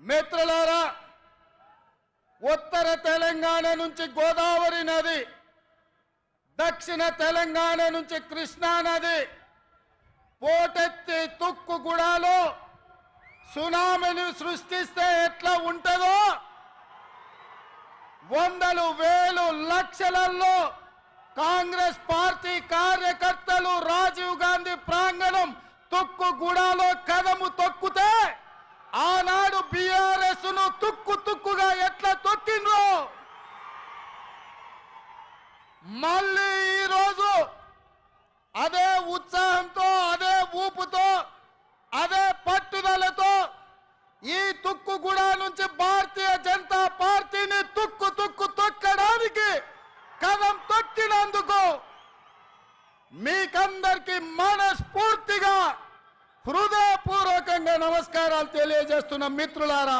మిత్రులారా ఉత్తర తెలంగాణ నుంచి గోదావరి నది దక్షిణ తెలంగాణ నుంచి కృష్ణా నది పోటెత్తి తుక్కుగూడలో సునామీని సృష్టిస్తే ఎట్లా ఉంటుందో వందలు వేలు లక్షలలో కాంగ్రెస్ పార్టీ కార్యకర్తలు రాజీవ్ గాంధీ ప్రాంగణం తుక్కుగూడలో కదము మళ్ళీ ఈరోజు అదే ఉత్సాహంతో అదే ఊపుతో అదే పట్టుదలతో ఈ తుక్కుగూడ నుంచి భారతీయ జనతా పార్టీని తుక్కు తుక్కు తొక్కడానికి కదం తొక్కినందుకు మీకందరికి మనస్ఫూర్తిగా హృదయపూర్వకంగా నమస్కారాలు తెలియజేస్తున్న మిత్రులారా.